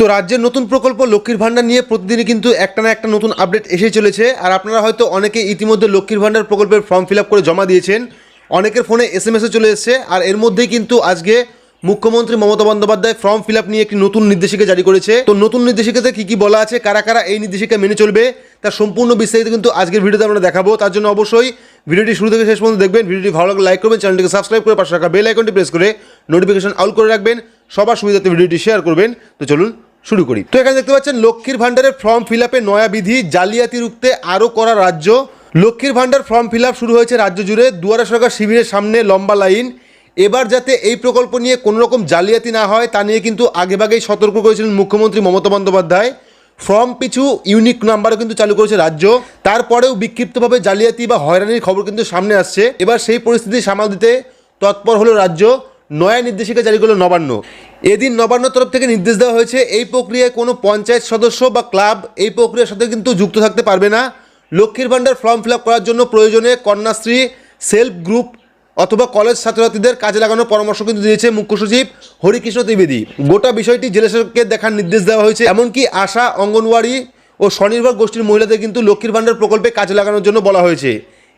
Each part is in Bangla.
তো রাজ্যের নতুন প্রকল্প লক্ষ্মীর ভাণ্ডার নিয়ে প্রতিদিনই কিন্তু একটা না একটা নতুন আপডেট এসে চলেছে। আর আপনারা হয়তো অনেকে ইতিমধ্যে লক্ষ্মীর ভাণ্ডার প্রকল্পের ফর্ম ফিল করে জমা দিয়েছেন। অনেকের ফোনে এস এম চলে এসেছে। আর এর মধ্যেই কিন্তু আজকে মুখ্যমন্ত্রী মমতা বন্দ্যোপাধ্যায় ফর্ম ফিল নিয়ে একটি নতুন নির্দেশিকা জারি করেছে। তো নতুন নির্দেশিকাতে কি কী বলা আছে, কারা কারা এই নির্দেশিকা মেনে চলবে, তার সম্পূর্ণ বিস্তারিত কিন্তু আজকের ভিডিওতে আমরা দেখাবো। তার জন্য অবশ্যই ভিডিওটি শুরু থেকে শেষ পর্যন্ত দেখবেন। ভিডিওটি ভালো লাগলে লাইক করবেন চ্যানেলটিকে সাবস্ক্রাইব করে পাশে রাখা বেল আইকনটি প্রেস করে নোটিফিকেশন অল করে রাখবেন। সবার সুবিধাতে ভিডিওটি শেয়ার করবেন। তো চলুন শুরু করি। তো এখানে দেখতে পাচ্ছেন, লক্ষ্মীর ভাণ্ডারের ফর্ম ফিল আপে নয়া বিধি জালিয়াতি রুখতে আরও করা রাজ্য। লক্ষ্মীর ভাণ্ডার ফর্ম ফিল শুরু হয়েছে রাজ্য জুড়ে। দুয়ারা সরকার শিবিরের সামনে লম্বা লাইন। এবার যাতে এই প্রকল্প নিয়ে কোনো রকম জালিয়াতি না হয়, তা নিয়ে কিন্তু আগেভাগেই সতর্ক করেছিলেন মুখ্যমন্ত্রী মমতা বন্দ্যোপাধ্যায়। ফর্ম পিছু ইউনিক নাম্বারও কিন্তু চালু করেছে রাজ্য। তারপরেও বিক্ষিপ্তভাবে জালিয়াতি বা হয়রানির খবর কিন্তু সামনে আসছে। এবার সেই পরিস্থিতি সামাল দিতে তৎপর হলো রাজ্য। নয়া নির্দেশিকা জারি করল নবান্ন। এদিন নবান্ন তরফ থেকে নির্দেশ দেওয়া হয়েছে, এই প্রক্রিয়ায় কোনো পঞ্চায়েত সদস্য বা ক্লাব এই প্রক্রিয়ার সাথে কিন্তু যুক্ত থাকতে পারবে না। লক্ষ্মীর ভাণ্ডার ফর্ম ফিল করার জন্য প্রয়োজনে কন্যাশ্রী, সেলফ গ্রুপ অথবা কলেজ ছাত্রছাত্রীদের কাজে লাগানোর পরামর্শ কিন্তু দিয়েছে মুখ্য সচিব হরিকৃষ্ণ ত্রিবেদী। গোটা বিষয়টি জেলা শাসককে দেখার নির্দেশ দেওয়া হয়েছে, এমনকি আশা, অঙ্গনওয়াড়ি ও স্বনির্ভর গোষ্ঠীর মহিলাদের কিন্তু লক্ষ্মীর ভাণ্ডার প্রকল্পে কাজে লাগানোর জন্য বলা হয়েছে।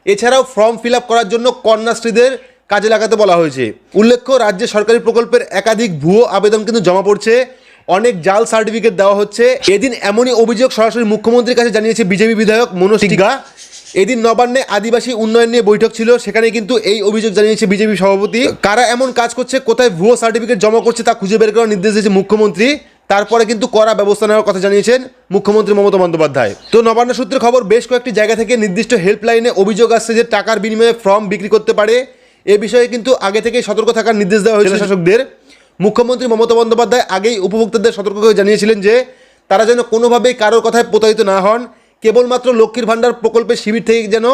এছাড়াও ফর্ম ফিল করার জন্য কন্যাশ্রীদের কাজে লাগাতে বলা হয়েছে। উল্লেখ্য, রাজ্যে সরকারি প্রকল্পের একাধিক ভুয়ো আবেদন কিন্তু জমা পড়ছে। অনেক জাল সার্টিফিকেট দেওয়া হচ্ছে। এদিন এমনই অভিযোগ সরাসরি মুখ্যমন্ত্রীর কাছে জানিয়েছে বিজেপি বিধায়ক মনোজ টিকা। এদিন নবান্নে আদিবাসী উন্নয়ন নিয়ে বৈঠক ছিল। সেখানে কিন্তু এই অভিযোগ জানিয়েছে বিজেপি সভাপতি। কারা এমন কাজ করছে, কোথায় ভুয়ো সার্টিফিকেট জমা করছে তা খুঁজে বের করার নির্দেশ দিয়েছে মুখ্যমন্ত্রী। তারপরে কিন্তু কড়া ব্যবস্থা নেওয়ার কথা জানিয়েছেন মুখ্যমন্ত্রী মমতা বন্দ্যোপাধ্যায়। তো নবান্ন সূত্রে খবর, বেশ কয়েকটি জায়গা থেকে নির্দিষ্ট হেল্পলাইনে অভিযোগ আসছে যে টাকার বিনিময়ে ফর্ম বিক্রি করতে পারে। এ বিষয়ে কিন্তু আগে থেকেই সতর্ক থাকার নির্দেশ দেওয়া হয়েছিল শাসকদের। মুখ্যমন্ত্রী মমতা বন্দ্যোপাধ্যায় আগেই উপভোক্তাদের সতর্ক করে জানিয়েছিলেন যে তারা যেন কোনোভাবেই কারোর কথায় প্রতারিত না হন কেবলমাত্র লক্ষ্মীর ভাণ্ডার প্রকল্পের শিবির থেকে যেন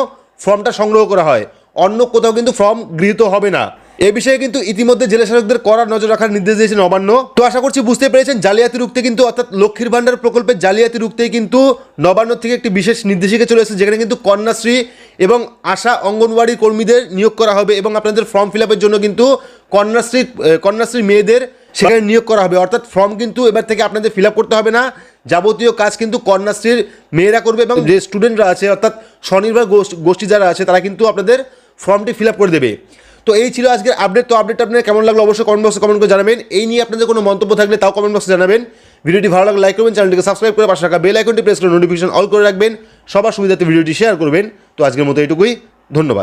ফর্মটা সংগ্রহ করা হয়। অন্য কোথাও কিন্তু ফর্ম গৃহীত হবে না। এ বিষয়ে কিন্তু ইতিমধ্যে জেলা শাসকদের কড়া নজর রাখার নির্দেশ দিয়েছে নবান্ন তো আশা করছি বুঝতে পেরেছেন জালিয়াতি রুখতে কিন্তু অর্থাৎ লক্ষ্মীর ভাণ্ডার প্রকল্পের জালিয়াতি রুখতেই কিন্তু নবান্ন থেকে একটি বিশেষ নির্দেশিকা চলে এসেছে যেখানে কিন্তু কন্যাশ্রী এবং আশা অঙ্গনওয়াড়ি কর্মীদের নিয়োগ করা হবে এবং আপনাদের ফর্ম ফিল জন্য কিন্তু কন্যাশ্রী কন্যাশ্রী মেয়েদের সেখানে নিয়োগ করা হবে। অর্থাৎ ফর্ম কিন্তু এবার থেকে আপনাদের ফিল করতে হবে না। যাবতীয় কাজ কিন্তু কন্যাশ্রীর মেয়েরা করবে এবং যে স্টুডেন্টরা আছে, অর্থাৎ স্বনির্ভর গোষ্ঠ- যারা আছে, তারা কিন্তু আপনাদের ফর্মটি ফিল করে দেবে। তো এই ছিল আজকের আপডেট তো আপডেট আপনার কেমন লাগল অবশ্যই কমেন্ট বক্সে কমেন্ট করে জানাবেন। এই নিয়ে আপনাদের কোনো মন্তব্য থাকলে তাও কমেন্ট বক্সে জানাবেন। ভিডিওটি ভালো লাগলে লাইক করবেন, চ্যানেলটিকে সাবস্ক্রাইব করে পাশে বেল আইকনটি প্রেস করে নোটিফিকেশন অল করে রাখবেন। সবার সুবিধাতে ভিডিওটি শেয়ার করবেন। তো আজকের মতো এটুকুই। ধন্যবাদ।